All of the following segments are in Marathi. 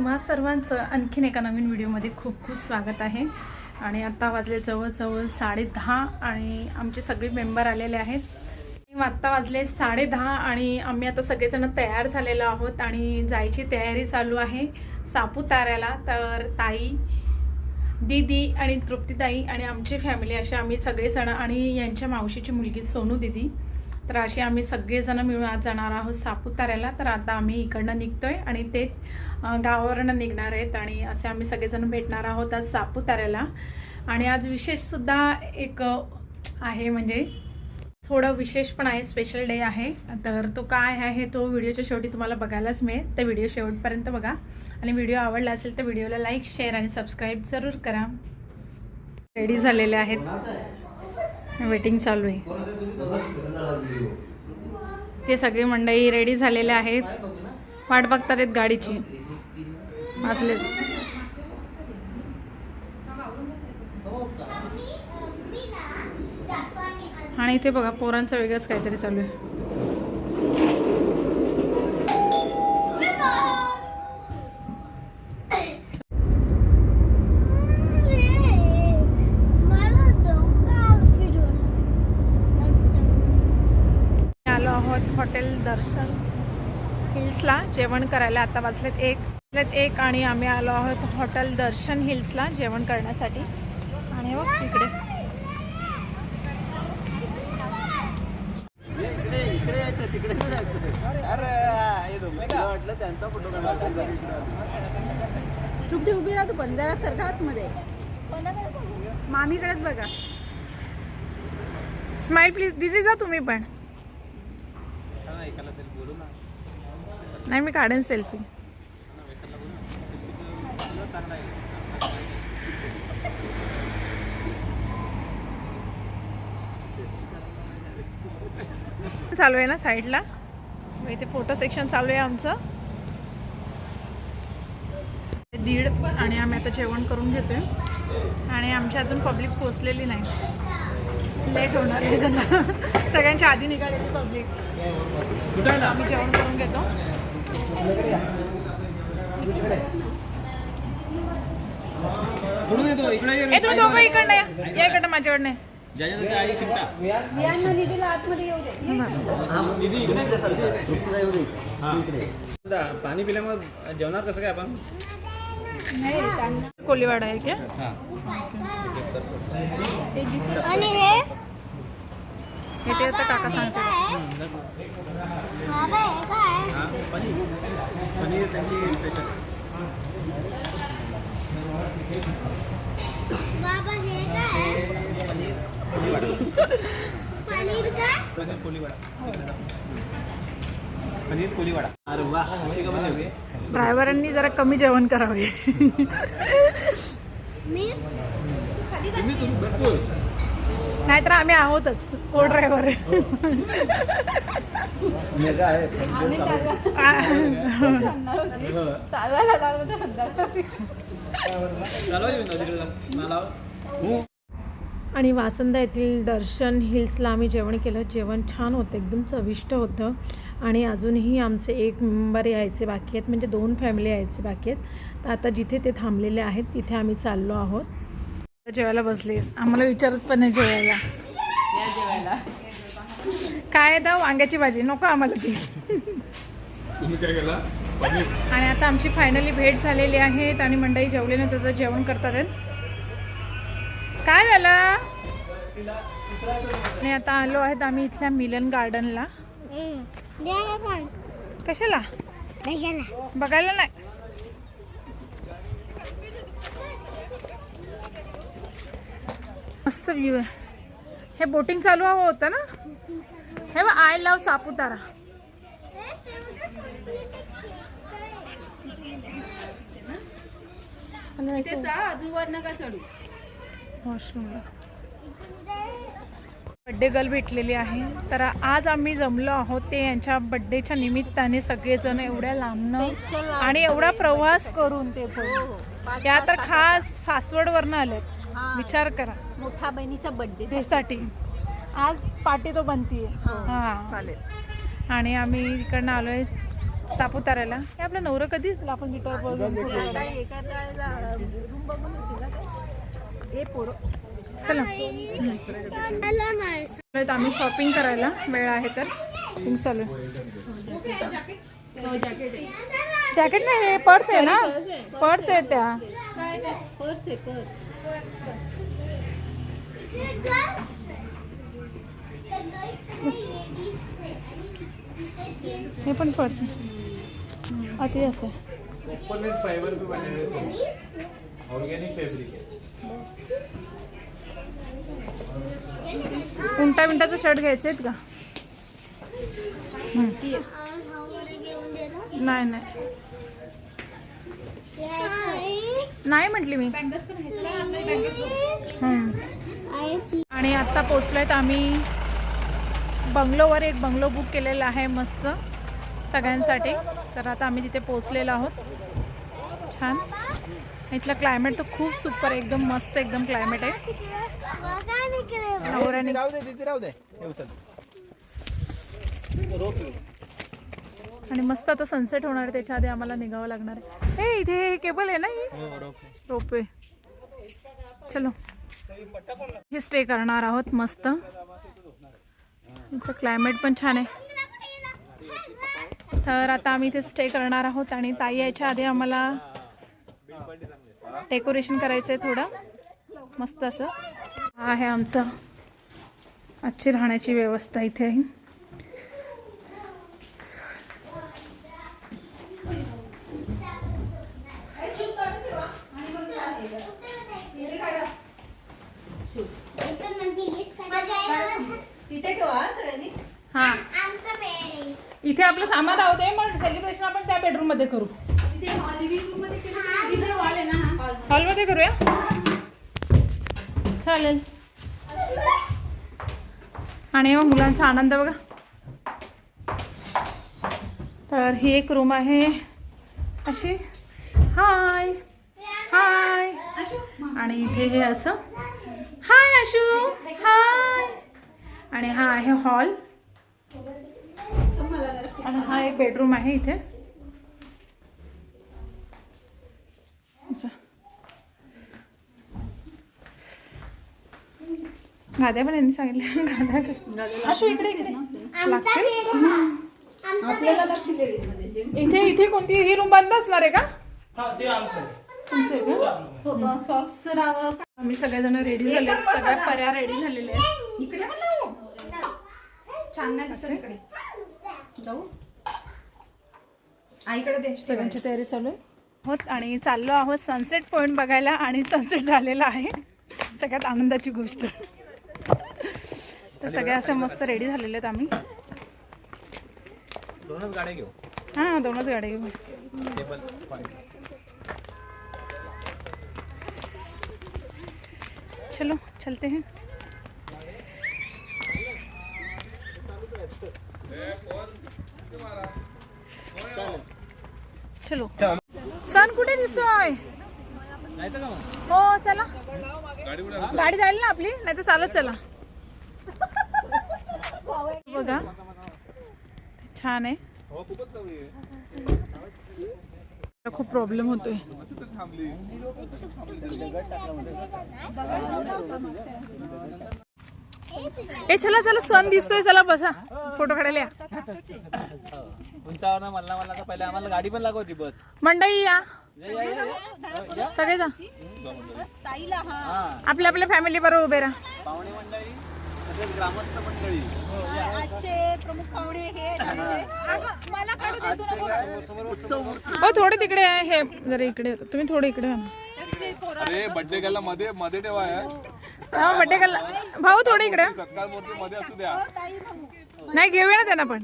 तुम्हा सर्वांचं आणखीन एका नवीन व्हिडिओमध्ये खूप खूप स्वागत आहे. आणि आत्ता वाजले जवळजवळ साडे दहा आणि आमचे सगळे मेंबर आलेले आहेत. आत्ता वाजले साडेदहा आणि आम्ही आता सगळेजण तयार झालेलो आहोत आणि जायची तयारी चालू आहे. सापुताऱ्याला तर ताई दीदी आणि तृप्तीताई आणि आमची फॅमिली अशा आम्ही सगळेजण आणि यांच्या मावशीची मुलगी सोनू दीदी. तर असे आम्ही सगळेजण मिळून आज जाणार आहोत सापुताऱ्याला. तर आता आम्ही इकडनं निघतोय आणि ते गावावरनं निघणार आहेत आणि असे आम्ही सगळेजण भेटणार आहोत आज सापुताऱ्याला. आणि आज विशेषसुद्धा एक आहे म्हणजे थोडं विशेष पण आहे स्पेशल डे आहे. तर तो काय आहे तो व्हिडिओच्या शेवटी तुम्हाला बघायलाच मिळेल. तर व्हिडिओ शेवटपर्यंत बघा. आणि व्हिडिओ आवडला असेल तर व्हिडिओला लाईक शेअर आणि सबस्क्राईब जरूर करा. रेडी झालेले आहेत. वेटिंग चालू आहे. ते सगळे मंडई रेडी झालेले आहेत. वाट बघतात आहेत गाडीची. असले आणि इथे बघा पोरांचं वेगळंच काहीतरी चालू आहे. आहोत हॉटेल दर्शन हिल्सला. जेवण करायला आता वाजलेत एक. वाजलेत एक आणि आम्ही आलो आहोत हॉटेल दर्शन हिल्सला जेवण करण्यासाठी. आणि बघ इकडे. तृप्ती उभी राहतो बंदरात सारखा आतमध्ये. मामीकडेच बघा. स्माईल प्लीज दिदी जा तुम्ही पण. नाही मी काढेन सेल्फी चालू आहे ना साईडला? इथे फोटो सेक्शन चालू आहे आमचं. दीड आणि आम्ही आता जेवण करून घेतोय. आणि आमची अजून पब्लिक पोचलेली नाही. लेट होणार आहे त्यांना. सगळ्यांच्या आधी निघालेली पब्लिक आम्ही जेवण करून घेतो. तुम्ही दोघं इकडनं या. इकडनं माझ्याकडनं. हा. पाणी पिल्यामुळे जेवणार कसं काय आपण? कोलीवाडा आहे क्या? हा. ते हे? आता काका सांगते हा, पनीर पनीर त्यांची स्पेशल पनीर कोलीवाडा पनीर कोलीवाडा अरे वा अशी का बनवली ड्रायव्हरांनी जरा कमी जेवण करावे. तुम्ही तुम्ही भरपूर नाहीतर आम्ही आहोतच को ड्रायव्हर जाऊन. मला आणि वासंदा येथील दर्शन हिल्सला आम्ही जेवण केलं. जेवण छान होतं एकदम चविष्ट होतं. आणि अजूनही आमचे एक मेंबर यायचे बाकी आहेत म्हणजे दोन फॅमिली यायचे बाकी आहेत. तर आता जिथे ते थांबलेले आहेत तिथे आम्ही चाललो आहोत. जेवायला बसले. आम्हाला विचारत पण नाही जेवायला. काय आहे तर वांग्याची भाजी? नको आम्हाला ती. आणि आता आमची फायनली भेट झालेली आहेत आणि मंडळी जेवले नाही तर जेवण करतात आहेत. काय झालं? आणि आता आलो आहेत आम्ही इथल्या मिलन गार्डनला कशाला? बघायला नाही. मस्त व्ह्यू आहे. हे बोटिंग चालू हवं होतं ना? हे बघ आय लव सापुतारा. वॉशरूमला बड्डे गर्ल भेटलेली आहे. तर आज आम्ही जमलो आहोत ते यांच्या बड्डेच्या निमित्ताने सगळेजण एवढ्या लांबनं आणि एवढा प्रवास करून ते हो पण. हो त्या तर खास सासवडवरनं आलेत. हा. विचार करा. मोठ्या बहिणीचा बर्थडे त्यासाठी आज पार्टी तो बनतीये. हो. हा. चालेल. आणि आम्ही इकडनं आलोय सापुताऱ्याला. हे आपलं नवरं कधी येतील आपण गिटार बघून हे चला. आम्ही शॉपिंग करायला. वेळ आहे तर. चालू. जॅकेट नाही हे पर्स आहे ना? पर्स आहे त्या. पर्स आहे पर्स. हे पण पर्स. आहे अति असं. ओपन विथ फाइबर पे बने हुए ऑर्गेनिक फैब्रिक है उंटा मिंटाचं शर्ट घ्यायचे आहेत का? नाही नाही. नाही म्हटली मी. हम्म. आणि आत्ता पोचलोय आम्ही बंगलोवर. एक बंगलो बुक केलेला आहे मस्त सगळ्यांसाठी. तर आता आम्ही तिथे पोचलेलो आहोत. छान. इथलं क्लायमेट तर खूप सुपर एकदम मस्त एकदम क्लायमेट आहे. नवऱ्याने राहू दे तिथे राहू दे हे उचल रोख आणि मस्त आता सनसेट होणार आहे त्याच्या आधी आम्हाला निघावं लागणार आहे. हे इथे केबल आहे ना ही? हो रोपवे. चलो. हे स्टे करणार आहोत मस्त. क्लायमेट पण छान आहे. तर आता आम्ही इथे स्टे करणार आहोत आणि ताई यायच्या आधी आम्हाला डेकोरेशन करायचं आहे थोडं. मस्त असं. हा आहे आमचं आजची राहण्याची व्यवस्था इथे आहे तिथे ठेवा सगळ्यांनी हां इथे आपलं सामान राहू दे मग सेलिब्रेशन आपण त्या बेडरूममध्ये करू. मध्ये हॉलमध्ये करूया? चालेल. आणि मग मुलांचा आनंद बघा. तर ही एक रूम आहे. अशी? हाय हाय आणि इथे हे असं. हाय अशू हाय आणि हा आहे हॉल आणि हा एक बेडरूम आहे इथे. असं. गाद्या पण यांनी सांगितलं. गाद्या अशू इकडे इकडे. लागते आपल्याला लागतील लेडीजमध्ये इथे इथे कोणती ही रूम बंद असणार आहे का? हा ते आमचं तुमचं आहे का? सॉक्स राहावं. आम्ही सगळेजण रेडी झाले सगळ्या पर्या रेडी झालेल्या आहेत. इकडे पण छान नाही दिसत इकडे. जाऊ. आईकडे दे सगळ्यांची तयारी चालू आहे. होत आणि चाललो आहोत सनसेट पॉईंट बघायला आणि सनसेट झालेला आहे. सगळ्यात आनंदाची गोष्ट. तर सगळ्या अशा मस्त रेडी झालेले आहेत आम्ही. दोनच गाड्या घेऊ. हां दोनच गाड्या घेऊ. चलो चलते हैं. चलो। सन कुठे दिसतोय? हो चला. गाडी जाईल ना आपली? नाही तर चालत चला. बघा. छान आहे. खूप प्रॉब्लेम होतोय. ए चला चला सण दिसतोय चला बसा. फोटो काढायला या. उंचावर ना मला मला तर पहिले आम्हाला गाडी पण लागवती बस. मंडई या. सगळे जा. ताईला आपल्या आपल्या फॅमिली बरोबर उभे राहा. पाहुणे मंडळी तसेच ग्रामस्थ मंडळी. आजचे प्रमुख पाहुणे हे मला काढू दे हो. थोडे तिकडे आहे हे जरा इकडे. तुम्ही थोडे इकडे अरे बर्थडे गेला मध्ये मध्ये ठेवा. हा बड्डे कल भाऊ थोडे इकडे. सत्कार मूर्ती मध्ये असू द्या. नाही घेऊया ना त्यांना पण.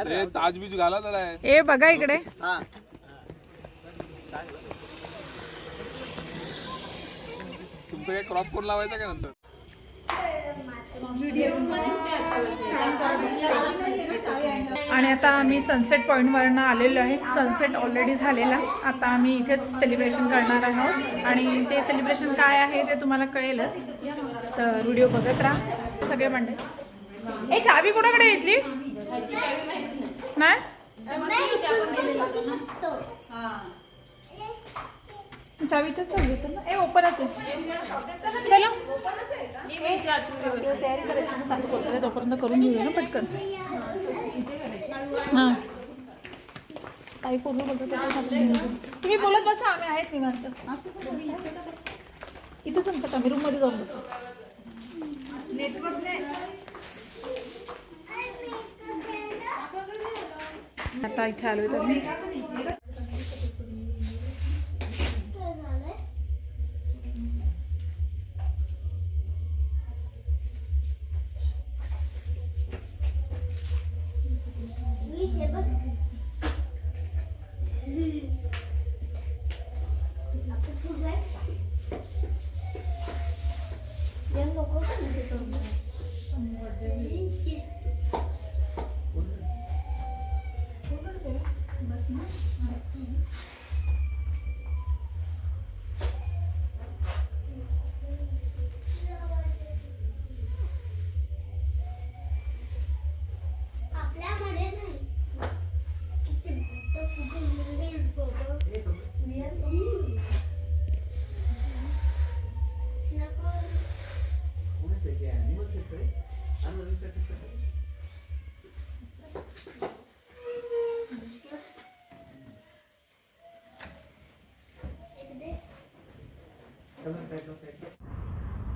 अरे ताज बीज घाला जरा. ए बघा इकडे. हा. तुमचं काय क्रॉप कोण लावायचा का नंतर? आणि आता आम्ही सनसेट पॉईंटवरनं आलेलो आहे. सनसेट ऑलरेडी झालेला. आता आम्ही इथेच सेलिब्रेशन करणार आहोत. आणि ते सेलिब्रेशन काय आहे ते तुम्हाला कळेलच. तर व्हिडिओ बघत राहा. सगळे म्हणते ए चावी कुणाकडे इथली? नाही? चावी इथेच ठेवली असेल ना? ए ओपनच आहे. चलो. तयारी करायची चालू तोपर्यंत करून घेऊया ना पटकन. हां. काही पूर्ण बोलतो तुम्ही बोलत बसा आम्ही आहेत निवांत. इथं तुमच्या कमी रूममध्ये जाऊन बसा. आता इथे आलो तर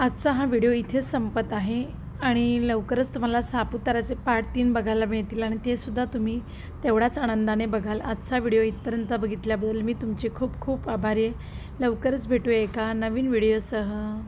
आजचा हा व्हिडिओ इथेच संपत आहे आणि लवकरच तुम्हाला सापुताराचे पार्ट तीन बघायला मिळतील आणि ते सुद्धा तुम्ही तेवढ्याच आनंदाने बघाल. आजचा व्हिडिओ इथपर्यंत बघितल्याबद्दल मी तुमचे खूप खूप आभारी आहे. लवकरच भेटूया एका नवीन व्हिडिओसह.